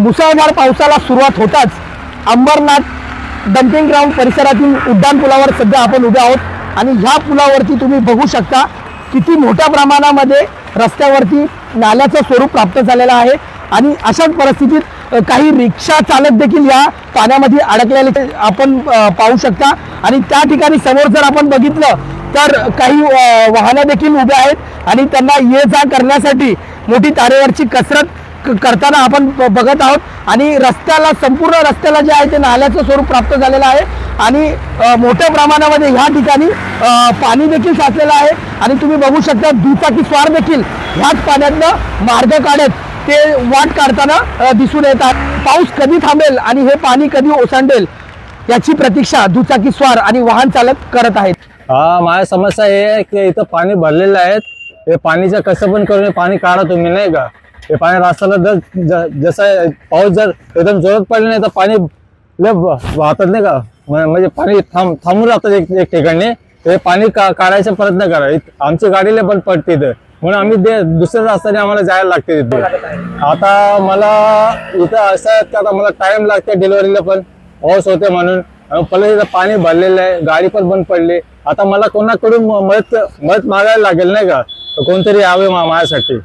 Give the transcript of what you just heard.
मुसळधार पावसाला सुरुवात होताच अंबरनाथ डम्पिंग ग्राउंड परिसरातील उड्डाण पुलावर सध्या आपण उभे आहोत. आणि ह्या पुलावरती तुम्ही बघू शकता किती मोठ्या प्रमाणामध्ये रस्त्यावरती नाल्याचं स्वरूप प्राप्त झालेलं आहे. आणि अशाच परिस्थितीत काही रिक्षा चालक देखील या पाण्यामध्ये अडकलेले आपण पाहू शकता. आणि त्या ठिकाणी समोर जर आपण बघितलं तर काही वाहनं देखील उभे आहेत. आणि त्यांना ये जा करण्यासाठी मोठी तारेवरची कसरत करताना आपण बघत आहोत. आणि रस्त्याला संपूर्ण रस्त्याला जे आहे ते नाल्याचं स्वरूप प्राप्त झालेलं आहे. आणि मोठ्या प्रमाणामध्ये ह्या ठिकाणी पाणी देखील साचलेलं आहे. आणि तुम्ही बघू शकता दुचाकी स्वार देखील ह्याच पाण्यातनं मार्ग काढत ते वाट काढताना दिसून येतात पाऊस कधी थांबेल आणि हे पाणी कधी ओसांडेल याची प्रतीक्षा दुचाकी स्वार आणि वाहन चालक करत आहेत. हा माझ्या समस्या हे आहे की इथं पाणी भरलेलं आहे. हे पाणीचं कसं पण करून पाणी काढा तुम्ही नाही का? हे पाणी असताना जर जसा पाऊस जर एकदम जोरात पडला नाही तर पाणी लय वाहतात नाही का? म्हणजे पाणी थांब थांबून राहतात एक एक ठिकाणी. ते पाणी का काढायचा प्रयत्न करा. आमची गाडीला पण पडते इथं. म्हणून आम्ही दुसऱ्या रस्त्याने आम्हाला जायला लागते तिथे आता मला इथं असं आहे की आता मला टाइम लागते डिलिव्हरीला पण. पाऊस होते म्हणून. पहिले इथं पाणी भरलेलं आहे. गाडी पण बंद पडली. आता मला कोणाकडून मदत मदत मागायला लागेल नाही का? कोणतरी यावे माझ्यासाठी.